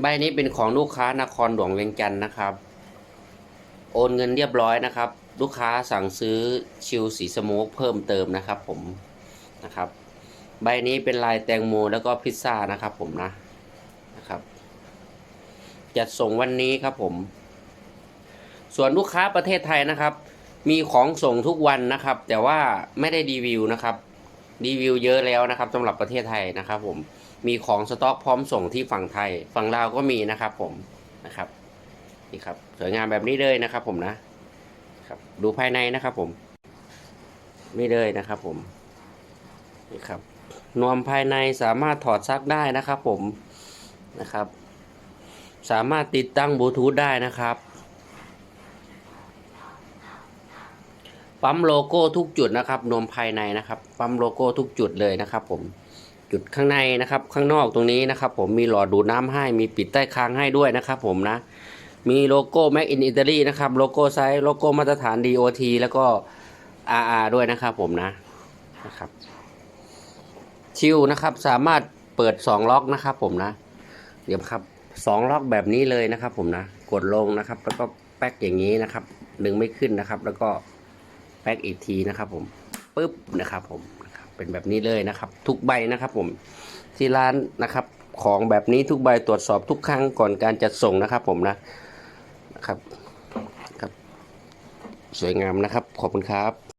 ใบนี้เป็นของลูกค้านครหลวงเวียงจันทร์นะครับ โอนเงินเรียบร้อยนะครับ ลูกค้าสั่งซื้อชิลสีสโมกเพิ่มเติมนะครับ ผมนะครับ ใบนี้เป็นลายแตงโมแล้วก็พิซซ่านะครับ ผมนะนะครับจัดส่งวันนี้ครับผม ส่วนลูกค้าประเทศไทยนะครับ มีของส่งทุกวันนะครับ แต่ว่าไม่ได้รีวิวนะครับ รีวิวเยอะแล้วนะครับสำหรับประเทศไทยนะครับ ผมมีของสต็อกพร้อมส่งที่ฝั่งไทย ฝั่งลาวก็มีนะครับ ผมนะครับนี่ครับสวยงามแบบนี้เลยนะครับ ผมนะครับ ดูภายในนะครับ ผมนี่เลยนะครับ ผมนี่ครับนวมภายในสามารถถอดซักได้นะครับ ผมนะครับ สามารถติดตั้งบลูทูธได้นะครับ ปั๊มโลโก้ทุกจุดนะครับ นวมภายในนะครับ ปั๊มโลโก้ทุกจุดเลยนะครับ ผม จุดข้างในนะครับ ข้างนอกตรงนี้นะครับ ผมมีหลอดดูดน้ำให้ มีปิดใต้คางให้ด้วยนะครับ ผมนะ มีโลโก้ Mac in Italy นะครับ โลโก้ไซส์ โลโก้มาตรฐาน DOT แล้วก็ RR ด้วยนะครับ ผมนะ นะครับ ชิลนะครับ สามารถเปิด 2 ล็อกนะครับ ผมนะ เดี๋ยวครับ2ล็อกแบบนี้เลยนะครับ ผมนะ กดลงนะครับ แล้วก็แป๊กอย่างนี้นะครับ ดึงไม่ขึ้นนะครับ แล้วก็ แพ็กอีกทีนะครับผมปึ๊บนะครับผมเป็นแบบนี้เลยนะครับ ทุกใบนะครับผมที่ร้านนะครับของแบบนี้ทุกใบตรวจสอบทุกครั้งก่อนการจัดส่งนะครับผมนะนะครับครับ สวยงามนะครับ ขอบคุณครับ